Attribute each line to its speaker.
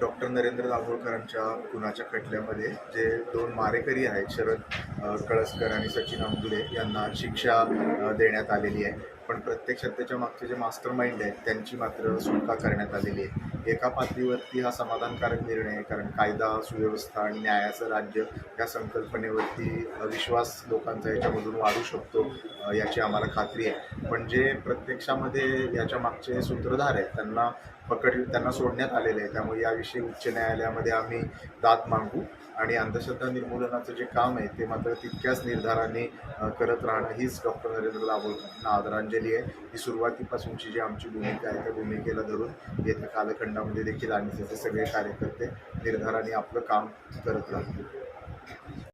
Speaker 1: Doctor Narendra दाभोळकरांच्या खुनाच्या खटल्यामध्ये जे दोन मारेकरी आहेत शरद कळसकर आणि सचिन अंबुले यांना शिक्षा देण्यात आलेली आहे. पण प्रत्यक्षात त्याच्या मागचे जे मास्टर माइंड आहेत त्यांची मात्र सुटका करण्यात आलेली आहे. एका पातळीवरती हा समाधानकारक निर्णय आहे कारण कायदा सुव्यवस्था आणि न्यायाचं राज्य या संकल्पनेवरती विश्वास लोकांचा याच्यामधून वाढू शकतो याची आम्हाला खात्री आहे. पण जे प्रत्यक्षामध्ये याच्या मागचे सूत्रधार आहेत त्यांना पकड त्यांना सोडण्यात आलेले आहे त्यामुळे याविषयी उच्च न्यायालयामध्ये आम्ही दाद मागू आणि अंधश्रद्धा निर्मूलनाचं जे काम आहे ते मात्र तितक्याच निर्धाराने करत राहणं हीच डॉक्टर नरेंद्र दाभोळकरांना आदरांजली आहे. ही सुरुवातीपासूनची जी आमची भूमिका आहे त्या भूमिकेला धरून येत्या कालखंडामध्ये देखील आम्ही त्याचे सगळे कार्यकर्ते निर्धाराने आपलं काम करत राहतील